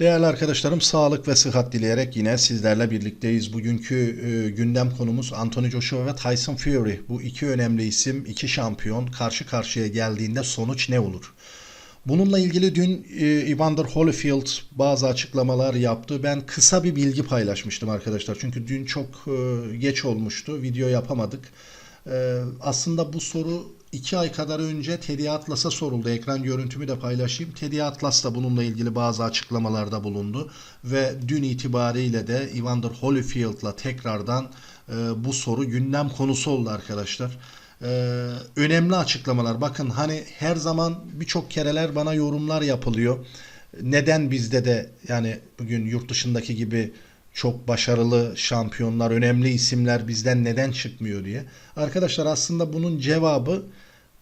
Değerli arkadaşlarım sağlık ve sıhhat dileyerek yine sizlerle birlikteyiz. Bugünkü e, gündem konumuz Anthony Joshua ve Tyson Fury. Bu iki önemli isim, iki şampiyon karşı karşıya geldiğinde sonuç ne olur? Bununla ilgili dün e, Evander Holyfield bazı açıklamalar yaptı. Ben kısa bir bilgi paylaşmıştım arkadaşlar. Çünkü dün çok e, geç olmuştu. Video yapamadık. E, aslında bu soru iki ay kadar önce Teddy Atlas'a soruldu. Ekran görüntümü de paylaşayım. Teddy Atlas da bununla ilgili bazı açıklamalarda bulundu. Ve dün itibariyle de Evander Holyfield'la tekrardan e, bu soru gündem konusu oldu arkadaşlar. Ee, önemli açıklamalar. Bakın hani her zaman birçok kereler bana yorumlar yapılıyor. Neden bizde de yani bugün yurt dışındaki gibi çok başarılı şampiyonlar, önemli isimler bizden neden çıkmıyor diye. Arkadaşlar aslında bunun cevabı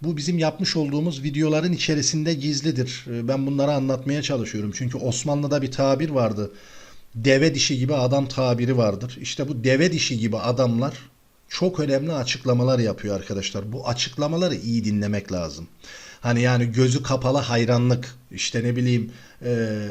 bu bizim yapmış olduğumuz videoların içerisinde gizlidir. Ee, Ben bunları anlatmaya çalışıyorum. Çünkü Osmanlı'da bir tabir vardı. Deve dişi gibi adam tabiri vardır. İşte bu deve dişi gibi adamlar çok önemli açıklamalar yapıyor arkadaşlar. Bu açıklamaları iyi dinlemek lazım. Hani yani gözü kapalı hayranlık işte ne bileyim e,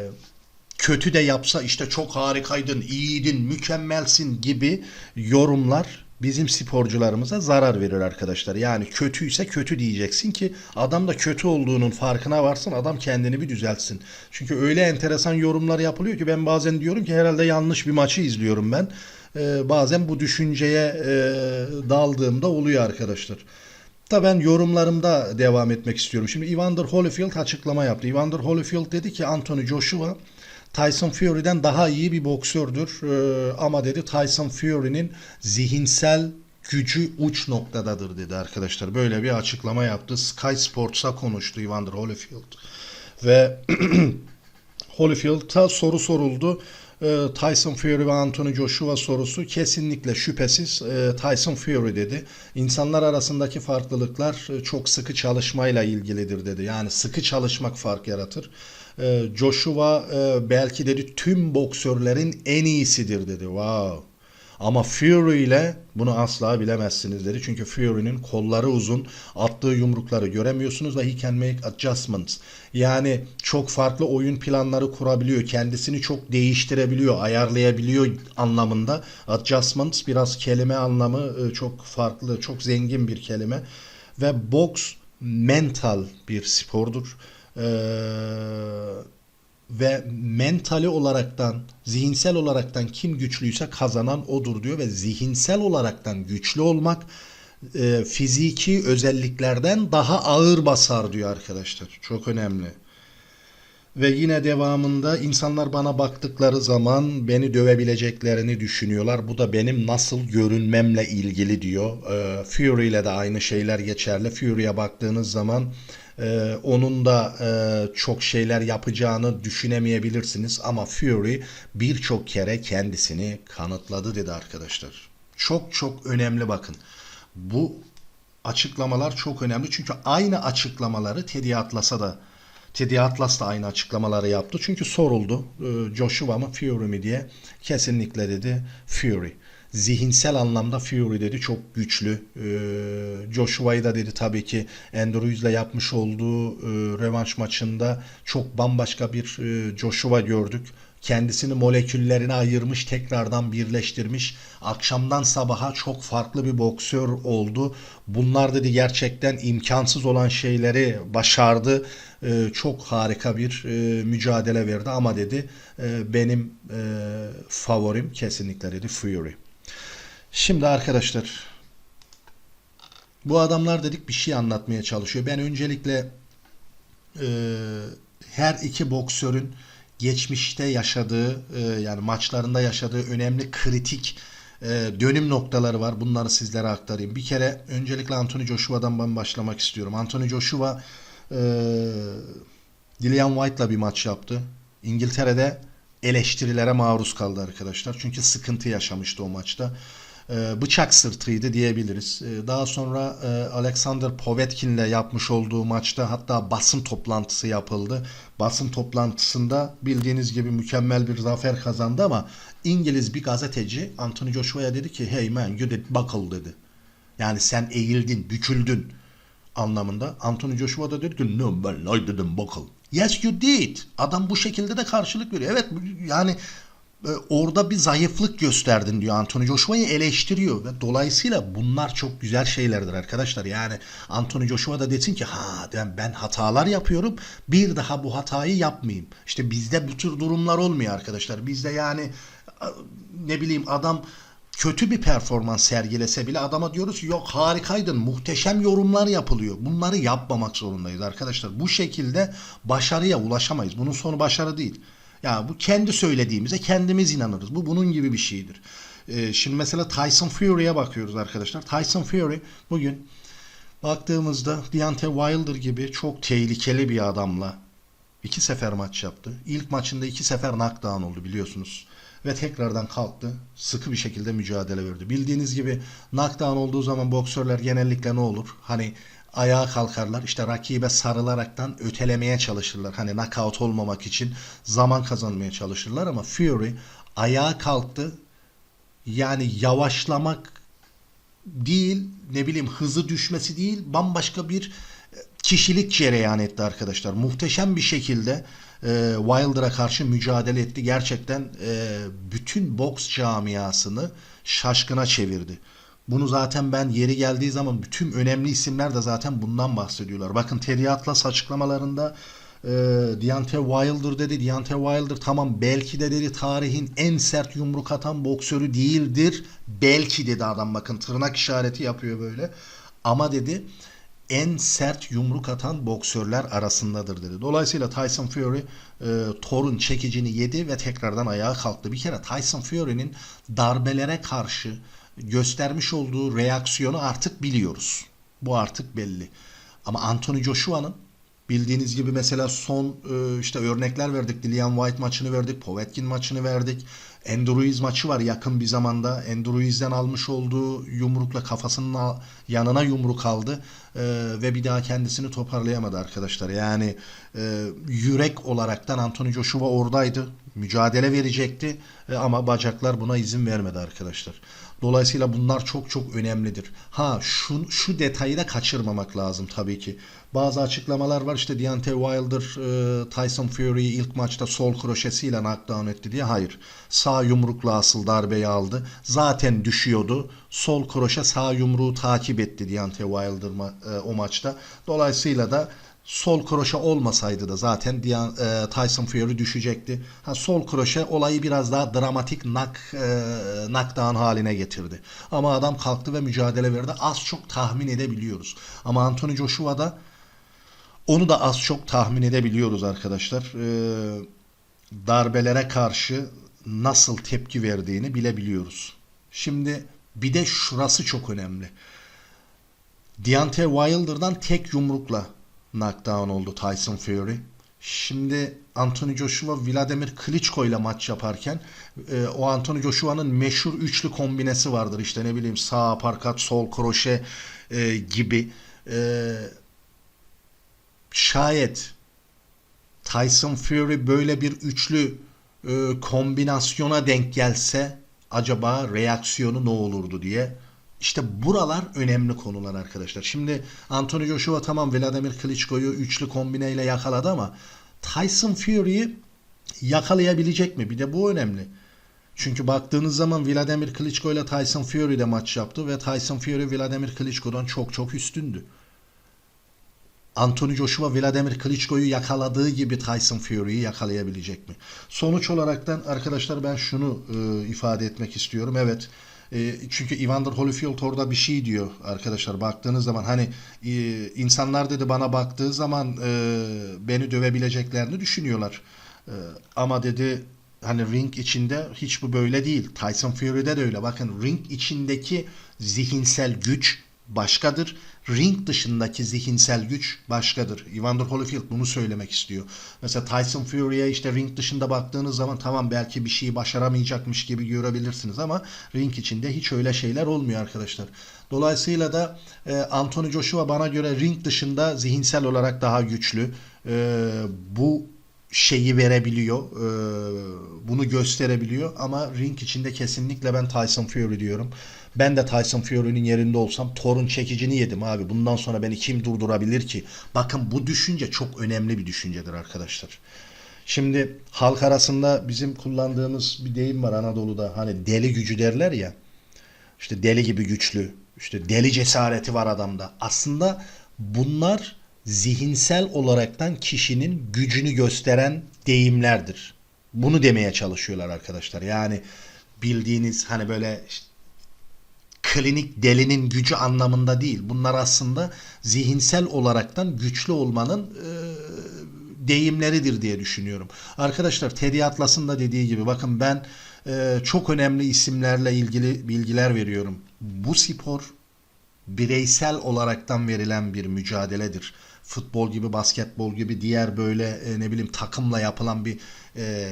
kötü de yapsa işte çok harikaydın, iyiydin, mükemmelsin gibi yorumlar bizim sporcularımıza zarar verir arkadaşlar. Yani kötüyse kötü diyeceksin ki adam da kötü olduğunun farkına varsın, adam kendini bir düzeltsin. Çünkü öyle enteresan yorumlar yapılıyor ki ben bazen diyorum ki herhalde yanlış bir maçı izliyorum ben. Ee, bazen bu düşünceye e, daldığımda oluyor arkadaşlar. Da ben yorumlarımda devam etmek istiyorum. Şimdi Evander Holyfield açıklama yaptı. Evander Holyfield dedi ki Anthony Joshua Tyson Fury'den daha iyi bir boksördür. Ee, ama dedi Tyson Fury'nin zihinsel gücü uç noktadadır dedi arkadaşlar. Böyle bir açıklama yaptı. Sky Sports'a konuştu Evander Holyfield. Ve Holyfield'a soru soruldu. Ee, Tyson Fury ve Anthony Joshua sorusu kesinlikle şüphesiz e, Tyson Fury dedi. İnsanlar arasındaki farklılıklar e, çok sıkı çalışmayla ilgilidir dedi. Yani sıkı çalışmak fark yaratır. Ee, Joshua e, belki dedi tüm boksörlerin en iyisidir dedi. Wow. Ama Fury ile bunu asla bilemezsiniz dedi. Çünkü Fury'nin kolları uzun, attığı yumrukları göremiyorsunuz ve he can make adjustments. Yani çok farklı oyun planları kurabiliyor. Kendisini çok değiştirebiliyor, ayarlayabiliyor anlamında. Adjustments biraz kelime anlamı e, çok farklı, çok zengin bir kelime. Ve boks mental bir spordur. Eee ve mentali olaraktan, zihinsel olaraktan kim güçlüyse kazanan odur diyor ve zihinsel olaraktan güçlü olmak e, fiziki özelliklerden daha ağır basar diyor arkadaşlar. Çok önemli. Ve yine devamında insanlar bana baktıkları zaman beni dövebileceklerini düşünüyorlar. Bu da benim nasıl görünmemle ilgili diyor. E, Fury ile de aynı şeyler geçerli. Fury'e baktığınız zaman e, onun da e, çok şeyler yapacağını düşünemeyebilirsiniz. Ama Fury birçok kere kendisini kanıtladı dedi arkadaşlar. Çok çok önemli bakın. Bu açıklamalar çok önemli. Çünkü aynı açıklamaları Teddy Atlas'a da Teddy Atlas da aynı açıklamaları yaptı. Çünkü soruldu e, Joshua mı Fury mi diye. Kesinlikle dedi Fury. Zihinsel anlamda Fury dedi çok güçlü. E, Joshua'yı da dedi tabii ki Andrews ile yapmış olduğu e, revanş maçında çok bambaşka bir e, Joshua gördük. Kendisini moleküllerine ayırmış, tekrardan birleştirmiş. Akşamdan sabaha çok farklı bir boksör oldu. Bunlar dedi gerçekten imkansız olan şeyleri başardı. Ee, çok harika bir e, mücadele verdi ama dedi e, benim e, favorim kesinlikle dedi Fury. Şimdi arkadaşlar bu adamlar dedik bir şey anlatmaya çalışıyor. Ben öncelikle e, her iki boksörün geçmişte yaşadığı e, yani maçlarında yaşadığı önemli kritik e, dönüm noktaları var. Bunları sizlere aktarayım. Bir kere öncelikle Anthony Joshua'dan ben başlamak istiyorum. Anthony Joshua e, Dillian White'la bir maç yaptı. İngiltere'de eleştirilere maruz kaldı arkadaşlar. Çünkü sıkıntı yaşamıştı o maçta. E, bıçak sırtıydı diyebiliriz. E, daha sonra e, Alexander Povetkin'le yapmış olduğu maçta hatta basın toplantısı yapıldı. Basın toplantısında bildiğiniz gibi mükemmel bir zafer kazandı ama İngiliz bir gazeteci Anthony Joshua'ya dedi ki hey man you did buckle dedi. Yani sen eğildin, büküldün anlamında. Anthony Joshua da dedi ki no man I didn't buckle. Yes you did. Adam bu şekilde de karşılık veriyor. Evet yani orada bir zayıflık gösterdin diyor Anthony Joshua'yı eleştiriyor ve dolayısıyla bunlar çok güzel şeylerdir arkadaşlar. Yani Anthony Joshua da desin ki ha ben, hatalar yapıyorum bir daha bu hatayı yapmayayım. İşte bizde bu tür durumlar olmuyor arkadaşlar. Bizde yani ne bileyim adam kötü bir performans sergilese bile adama diyoruz yok harikaydın muhteşem yorumlar yapılıyor. Bunları yapmamak zorundayız arkadaşlar. Bu şekilde başarıya ulaşamayız. Bunun sonu başarı değil. Ya bu kendi söylediğimize kendimiz inanırız. Bu bunun gibi bir şeydir. Ee, şimdi mesela Tyson Fury'e bakıyoruz arkadaşlar. Tyson Fury bugün baktığımızda Deontay Wilder gibi çok tehlikeli bir adamla iki sefer maç yaptı. İlk maçında iki sefer knockdown oldu biliyorsunuz. Ve tekrardan kalktı. Sıkı bir şekilde mücadele verdi. Bildiğiniz gibi knockdown olduğu zaman boksörler genellikle ne olur? Hani ayağa kalkarlar. işte rakibe sarılaraktan ötelemeye çalışırlar. Hani knockout olmamak için zaman kazanmaya çalışırlar ama Fury ayağa kalktı. Yani yavaşlamak değil, ne bileyim hızı düşmesi değil, bambaşka bir e, kişilik cereyan etti arkadaşlar. Muhteşem bir şekilde e, Wilder'a karşı mücadele etti. Gerçekten e, bütün boks camiasını şaşkına çevirdi. Bunu zaten ben yeri geldiği zaman bütün önemli isimler de zaten bundan bahsediyorlar. Bakın Terry Atlas açıklamalarında e, Deontay Wilder dedi. Deontay Wilder tamam belki de dedi tarihin en sert yumruk atan boksörü değildir. Belki dedi adam bakın tırnak işareti yapıyor böyle. Ama dedi en sert yumruk atan boksörler arasındadır dedi. Dolayısıyla Tyson Fury e, Thor'un çekicini yedi ve tekrardan ayağa kalktı. Bir kere Tyson Fury'nin darbelere karşı göstermiş olduğu reaksiyonu artık biliyoruz. Bu artık belli. Ama Anthony Joshua'nın bildiğiniz gibi mesela son e, işte örnekler verdik. Dillian White maçını verdik. Povetkin maçını verdik. Andrew Ruiz maçı var yakın bir zamanda. Andrew Ruiz'den almış olduğu yumrukla kafasının yanına yumruk aldı. E, ve bir daha kendisini toparlayamadı arkadaşlar. Yani e, yürek olaraktan Anthony Joshua oradaydı. Mücadele verecekti. E, ama bacaklar buna izin vermedi arkadaşlar. Dolayısıyla bunlar çok çok önemlidir. Ha şu, şu detayı da kaçırmamak lazım tabii ki. Bazı açıklamalar var işte Deontay Wilder e, Tyson Fury'yi ilk maçta sol kroşesiyle knockdown etti diye. Hayır. Sağ yumrukla asıl darbeyi aldı. Zaten düşüyordu. Sol kroşe sağ yumruğu takip etti Deontay Wilder ma- e, o maçta. Dolayısıyla da sol kroşe olmasaydı da zaten e, Tyson Fury düşecekti. Ha, sol kroşe olayı biraz daha dramatik knock, e, knockdown haline getirdi. Ama adam kalktı ve mücadele verdi. Az çok tahmin edebiliyoruz. Ama Anthony Joshua'da onu da az çok tahmin edebiliyoruz arkadaşlar. E, darbelere karşı nasıl tepki verdiğini bilebiliyoruz. Şimdi bir de şurası çok önemli. Deontay Wilder'dan tek yumrukla knockdown oldu Tyson Fury. Şimdi Anthony Joshua Vladimir Klitschko ile maç yaparken e, o Anthony Joshua'nın meşhur üçlü kombinesi vardır. İşte ne bileyim sağ aparkat, sol kroşe e, gibi. E, şayet Tyson Fury böyle bir üçlü e, kombinasyona denk gelse acaba reaksiyonu ne olurdu diye işte buralar önemli konular arkadaşlar. Şimdi Anthony Joshua tamam Vladimir Klitschko'yu üçlü kombineyle yakaladı ama Tyson Fury'yi yakalayabilecek mi? Bir de bu önemli. Çünkü baktığınız zaman Vladimir Klitschko ile Tyson Fury de maç yaptı ve Tyson Fury Vladimir Klitschko'dan çok çok üstündü. Anthony Joshua Vladimir Klitschko'yu yakaladığı gibi Tyson Fury'yi yakalayabilecek mi? Sonuç olaraktan arkadaşlar ben şunu e, ifade etmek istiyorum. Evet e, çünkü Evander Holyfield orada bir şey diyor arkadaşlar baktığınız zaman hani e, insanlar dedi bana baktığı zaman e, beni dövebileceklerini düşünüyorlar. E, ama dedi hani ring içinde hiç bu böyle değil. Tyson Fury'de de öyle. Bakın ring içindeki zihinsel güç başkadır. Ring dışındaki zihinsel güç başkadır. Evander Holyfield bunu söylemek istiyor. Mesela Tyson Fury'e işte ring dışında baktığınız zaman tamam belki bir şeyi başaramayacakmış gibi görebilirsiniz ama ring içinde hiç öyle şeyler olmuyor arkadaşlar. Dolayısıyla da e, Anthony Joshua bana göre ring dışında zihinsel olarak daha güçlü. E, bu şeyi verebiliyor, e, bunu gösterebiliyor ama ring içinde kesinlikle ben Tyson Fury diyorum. Ben de Tyson Fury'nin yerinde olsam torun çekicini yedim abi. Bundan sonra beni kim durdurabilir ki? Bakın bu düşünce çok önemli bir düşüncedir arkadaşlar. Şimdi halk arasında bizim kullandığımız bir deyim var Anadolu'da. Hani deli gücü derler ya. İşte deli gibi güçlü. işte deli cesareti var adamda. Aslında bunlar zihinsel olaraktan kişinin gücünü gösteren deyimlerdir. Bunu demeye çalışıyorlar arkadaşlar. Yani bildiğiniz hani böyle işte klinik delinin gücü anlamında değil. Bunlar aslında zihinsel olaraktan güçlü olmanın e, deyimleridir diye düşünüyorum. Arkadaşlar Teddy Atlas'ın da dediği gibi bakın ben e, çok önemli isimlerle ilgili bilgiler veriyorum. Bu spor bireysel olaraktan verilen bir mücadeledir. Futbol gibi, basketbol gibi diğer böyle e, ne bileyim takımla yapılan bir e,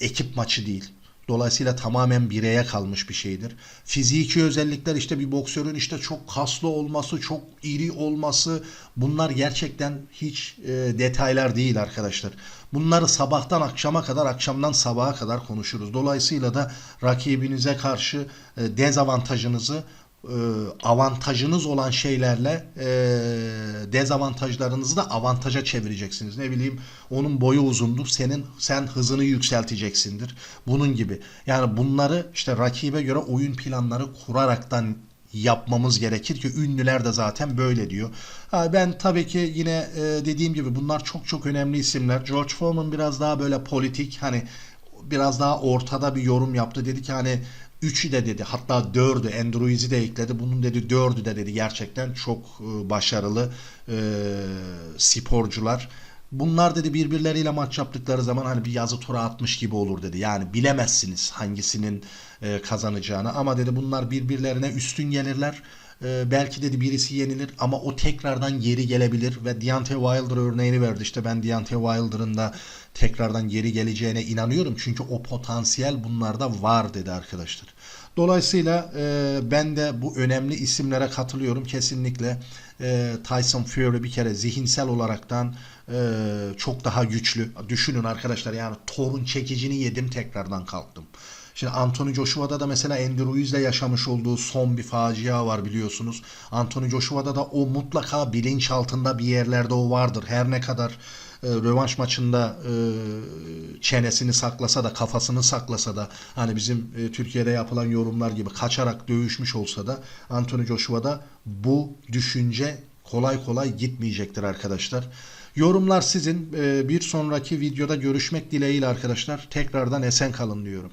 ekip maçı değil. Dolayısıyla tamamen bireye kalmış bir şeydir. Fiziki özellikler işte bir boksörün işte çok kaslı olması, çok iri olması bunlar gerçekten hiç e, detaylar değil arkadaşlar. Bunları sabahtan akşama kadar, akşamdan sabaha kadar konuşuruz. Dolayısıyla da rakibinize karşı e, dezavantajınızı avantajınız olan şeylerle e, dezavantajlarınızı da avantaja çevireceksiniz. Ne bileyim onun boyu uzundur, senin sen hızını yükselteceksindir. Bunun gibi. Yani bunları işte rakibe göre oyun planları kuraraktan yapmamız gerekir ki ünlüler de zaten böyle diyor. Ben tabii ki yine e, dediğim gibi bunlar çok çok önemli isimler. George Foreman biraz daha böyle politik hani biraz daha ortada bir yorum yaptı. Dedi ki hani Üçü de dedi hatta dördü Andrew de ekledi. Bunun dedi dördü de dedi gerçekten çok e, başarılı e, sporcular. Bunlar dedi birbirleriyle maç yaptıkları zaman hani bir yazı tura atmış gibi olur dedi. Yani bilemezsiniz hangisinin e, kazanacağını ama dedi bunlar birbirlerine üstün gelirler. E, belki dedi birisi yenilir ama o tekrardan geri gelebilir ve Deontay Wilder örneğini verdi. İşte ben Deontay Wilder'ın da tekrardan geri geleceğine inanıyorum. Çünkü o potansiyel bunlarda var dedi arkadaşlar. Dolayısıyla e, ben de bu önemli isimlere katılıyorum. Kesinlikle e, Tyson Fury bir kere zihinsel olaraktan e, çok daha güçlü. Düşünün arkadaşlar yani torun çekicini yedim tekrardan kalktım. Şimdi Anthony Joshua'da da mesela Andy Ruiz'le yaşamış olduğu son bir facia var biliyorsunuz. Anthony Joshua'da da o mutlaka bilinç altında bir yerlerde o vardır. Her ne kadar e, rövanş maçında e, çenesini saklasa da kafasını saklasa da hani bizim e, Türkiye'de yapılan yorumlar gibi kaçarak dövüşmüş olsa da Anthony Joshua'da bu düşünce kolay kolay gitmeyecektir arkadaşlar. Yorumlar sizin. E, bir sonraki videoda görüşmek dileğiyle arkadaşlar. Tekrardan esen kalın diyorum.